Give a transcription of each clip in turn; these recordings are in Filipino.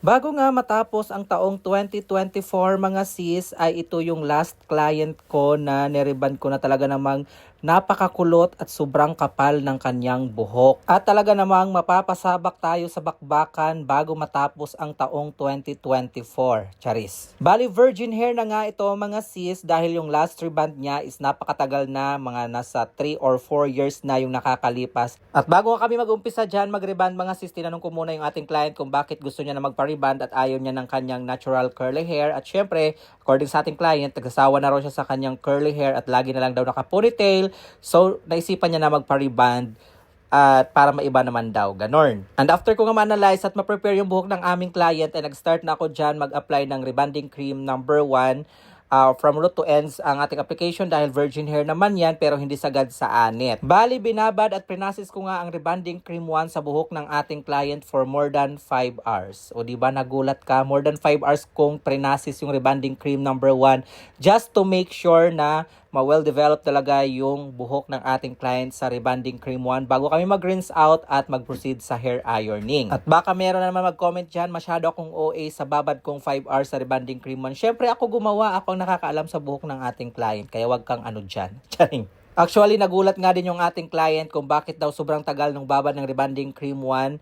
Bago nga matapos ang taong 2024 mga sis ay ito yung last client ko na niriban ko na talaga namang napakakulot at sobrang kapal ng kanyang buhok. At talaga namang mapapasabak tayo sa bakbakan bago matapos ang taong 2024. Charis. Bali virgin hair na nga ito mga sis dahil yung last reband niya is napakatagal na mga nasa 3 or 4 years na yung nakakalipas. At bago kami mag-umpisa dyan mag-reband mga sis, tinanong ko muna yung ating client kung bakit gusto niya na magpa-reband at ayaw niya ng kanyang natural curly hair. At syempre, according sa ating client, nagsasawa na raw siya sa kanyang curly hair at lagi na lang daw naka-ponytail. So, naisipan niya na magpa-reband at para maiba naman daw, ganon. And after ko nga ma-analyze at ma-prepare yung buhok ng aming client, ay nag-start na ako dyan mag-apply ng rebanding cream number 1 uh, from root to ends ang ating application dahil virgin hair naman yan pero hindi sagad sa anit. Bali, binabad at prinasis ko nga ang rebanding cream 1 sa buhok ng ating client for more than 5 hours. O di ba nagulat ka? More than 5 hours kong prinasis yung rebanding cream number 1 just to make sure na ma-well develop talaga yung buhok ng ating client sa rebanding cream 1 bago kami mag-rinse out at mag-proceed sa hair ironing. At baka meron na naman mag-comment dyan, masyado akong OA sa babad kong 5 hours sa rebanding cream 1. Syempre ako gumawa, ako ang nakakaalam sa buhok ng ating client, kaya wag kang ano dyan. Charing. Actually, nagulat nga din yung ating client kung bakit daw sobrang tagal ng babad ng rebanding cream 1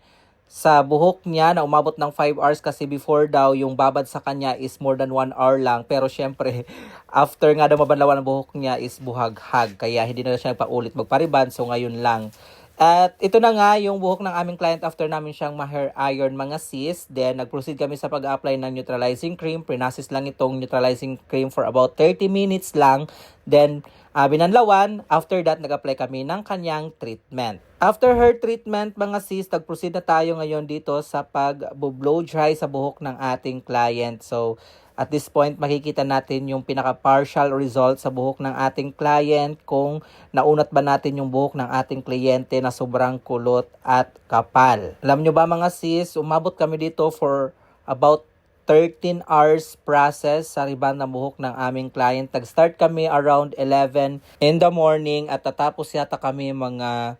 sa buhok niya na umabot ng 5 hours kasi before daw yung babad sa kanya is more than 1 hour lang. Pero syempre, after nga daw mabanlawan ng buhok niya is buhaghag. Kaya hindi na siya paulit magpariban. So ngayon lang. At ito na nga yung buhok ng aming client after namin siyang ma-hair iron mga sis. Then nag-proceed kami sa pag-apply ng neutralizing cream. Prinasis lang itong neutralizing cream for about 30 minutes lang. Then uh, binanlawan. After that, nag-apply kami ng kanyang treatment. After her treatment, mga sis, nag-proceed na tayo ngayon dito sa pag-blow dry sa buhok ng ating client. So, at this point, makikita natin yung pinaka-partial result sa buhok ng ating client kung naunat ba natin yung buhok ng ating kliyente na sobrang kulot at kapal. Alam nyo ba mga sis, umabot kami dito for about 13 hours process sa riban ng buhok ng aming client. Nag-start kami around 11 in the morning at tatapos yata kami mga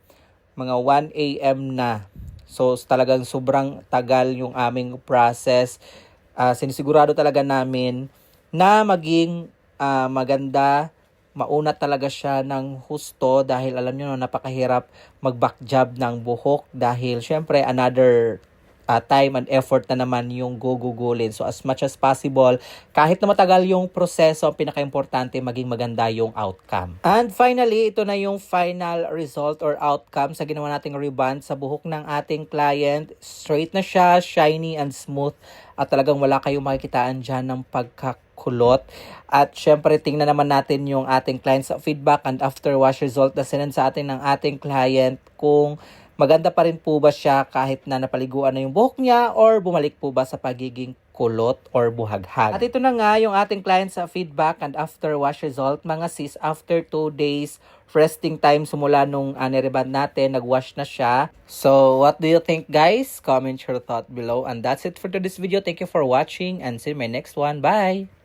mga 1 a.m. na. So talagang sobrang tagal yung aming process. Uh, sinisigurado talaga namin na maging uh, maganda, maunat talaga siya ng husto dahil alam niyo no, napakahirap mag-back job ng buhok dahil syempre another uh, time and effort na naman yung gugugulin. So as much as possible, kahit na matagal yung proseso, ang pinaka-importante maging maganda yung outcome. And finally, ito na yung final result or outcome sa ginawa nating reband sa buhok ng ating client. Straight na siya, shiny and smooth at talagang wala kayong makikitaan dyan ng pagkakulot. At syempre, tingnan naman natin yung ating client's feedback and after wash result na sinend sa atin ng ating client kung maganda pa rin po ba siya kahit na napaliguan na yung buhok niya or bumalik po ba sa pagiging kulot or buhaghag. At ito na nga yung ating client sa feedback and after wash result. Mga sis, after 2 days resting time simula nung anireband natin, nag-wash na siya. So, what do you think guys? Comment your thought below. And that's it for today's video. Thank you for watching and see you in my next one. Bye!